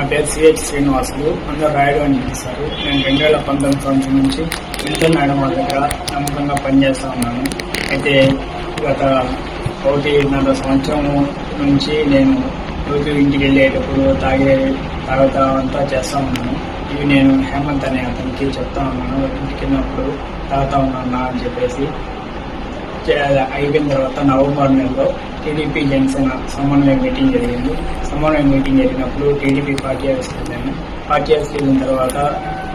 నా పేరు సిహెచ్ శ్రీనివాసులు. అందరూ రాయడం అని పిలుస్తారు నేను రెండు వేల పంతొమ్మిది సంవత్సరం నుంచి ఇంటర్ మేడం వాళ్ళ దగ్గర నమ్మకంగా పనిచేస్తూ ఉన్నాను. అయితే గత ఒకటిన్నర సంవత్సరం నుంచి నేను రోజు ఇంటికి వెళ్ళేటప్పుడు తాగే తర్వాత అంతా చేస్తా ఉన్నాను. ఇవి నేను హేమంత్ అనే అతనికి చెప్తా ఉన్నాను. ఇంటికి వెళ్ళినప్పుడు తాగుతా ఉన్నాను అని చెప్పేసి. అయిపోయిన తర్వాత నవంబర్ నెలలో టీడీపీ జనసేన సమన్వయ మీటింగ్ జరిగింది. సమన్వయ మీటింగ్ జరిగినప్పుడు టీడీపీ పార్టీ హౌస్కి వెళ్ళాను పార్టీ హౌస్కి వెళ్ళిన తర్వాత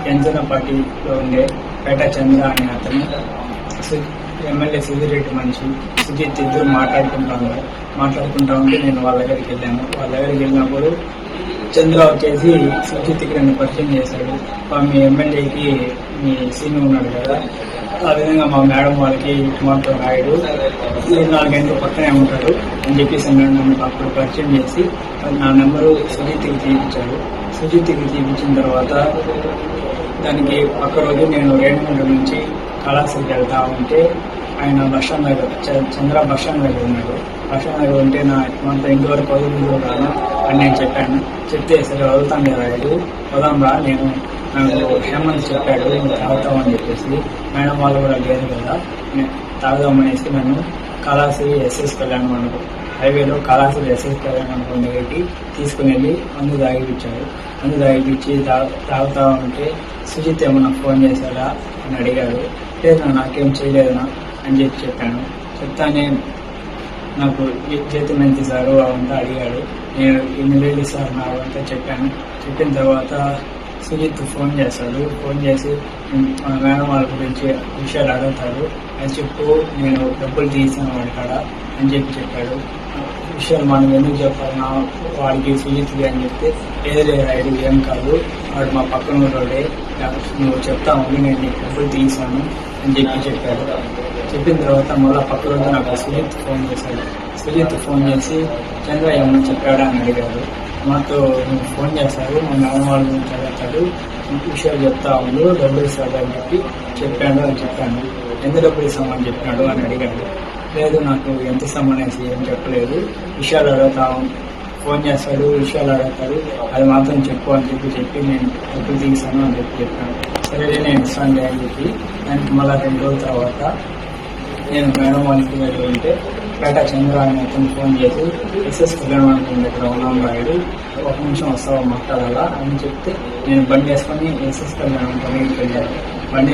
జనసేన పార్టీలో ఉండే పేట చంద్ర అనే అతను ఎమ్మెల్యే సుధీరెడ్డి మనిషి సుజిత్ ఇద్దరు మాట్లాడుకుంటా ఉన్నారు. మాట్లాడుకుంటా ఉంటే నేను వాళ్ళ దగ్గరికి వెళ్ళాను. వాళ్ళ దగ్గరికి వెళ్ళినప్పుడు చంద్ర వచ్చేసి సుచిత్కి నన్ను పరిచయం చేశాడు. మీ ఎమ్మెల్యేకి మీ సీన్ ఉన్నాడు కదా ఆ విధంగా మా మేడం వాళ్ళకి కుమార్తో రాయుడు ఈ నాలుగు గంటలు పక్కనే ఉంటాడు అని చెప్పేసి నన్ను అప్పుడు పరిచయం చేసి నా నెంబరు సుజిత్కి తీపించాడు సుజిత్కి తీపించిన తర్వాత దానికి పక్క రోజు నేను రేణుగుంట నుంచి కళాశాలకి వెళ్తా ఉంటే ఆయన బస్ స్టాండ్ దగ్గర చంద్ర బస్ స్టాండ్ దగ్గర ఉన్నాడు. బస్ స్టాండ్ దగ్గర ఉంటే నా మనతో ఇంతవరకు వదులు అని నేను చెప్పాను. చెప్తే సరే వదులుతాను రాయుడు. వదాం రా నేను నాకు హేమంత్ చెప్పాడు తాగుతాం అని చెప్పేసి. మేడం వాళ్ళు కూడా లేదు కదా తాగుదామనేసి నన్ను కళాశ్రీ ఎస్ఎస్ కళ్యాణ మండపం హైవేలో కళాశ్రీ ఎస్ఎస్ కళ్యాణ మండపం దగ్గరికి తీసుకుని వెళ్ళి మందు తాగిపించాడు మందు తాగిపించి తాగుతా ఉంటే సుజిత్ ఏమన్నా ఫోన్ చేశాడా అని అడిగాడు. లేదు నాకేం చేయలేదనా అని చెప్పి చెప్పాను. చెప్తానే నాకు ఏ- జీతం ఎంత ఇస్తారు అవంతా అడిగాడు. నేను ఎన్ని వేలు ఇస్తారు నా అంతా చెప్పాను. చెప్పిన తర్వాత సుజిత్ ఫోన్ చేస్తాడు. ఫోన్ చేసి మా మేడం వాళ్ళ గురించి విషయాలు అడుగుతాడు అని చెప్పు నేను డబ్బులు తీసాను వాడి కాడ. అని చెప్పి చెప్పాడు. విషయాలు మనం ఎందుకు చెప్పాలన్నా వాడికి సుజిత్కి అని చెప్తే లేదు లేదు రైడు ఏం కాదు. వాడు మా పక్కన ఉన్నోడే. నువ్వు చెప్తా ఉండి నేను నీకు డబ్బులు తీసాను అని చెప్పి చెప్పాడు. చెప్పిన తర్వాత మళ్ళీ పక్క రోజు నాకు సుజిత్ ఫోన్ చేశాడు. సుజిత్ ఫోన్ చేసి చంద్ర ఏమన్నా చెప్పాడా? అని అడిగాడు. మాతో నువ్వు ఫోన్ చేశారు మా నాన్న వాళ్ళ గురించి అడుగుతాడు. విషయాలు చెప్తా ఉండు డబ్బులు ఇస్తాడు అని చెప్పి చెప్పాడు అని చెప్పాను. ఎంత డబ్బులు ఇస్తామని చెప్పాడు అని అడిగాడు. లేదు నాకు ఎంత ఇస్తామనేసి ఏం చెప్పలేదు. విషయాలు అడుగుతాం. ఫోన్ చేస్తాడు విషయాలు అడుగుతాడు. అది మాత్రం చెప్పు అని చెప్పి చెప్పి నేను డబ్బులు తీసాను అని చెప్పి చెప్పాను. సరే నేను ఇస్తాను అని చెప్పి దానికి మళ్ళీ రెండు రోజుల తర్వాత నేను మేడం వాళ్ళకి వెళ్ళి ఉంటే పేట చంద్ర అని అతను ఫోన్ చేసి ఎస్ఎస్ కళ్యాణ మండపం దగ్గర ఉన్నాం రాయుడు. ఒక నిమిషం వస్తావా మాట్లాడాలా? అని చెప్తే నేను బండి వేసుకొని ఎస్ఎస్ కళ్యాణ్ మండపం వెళ్ళాను బండి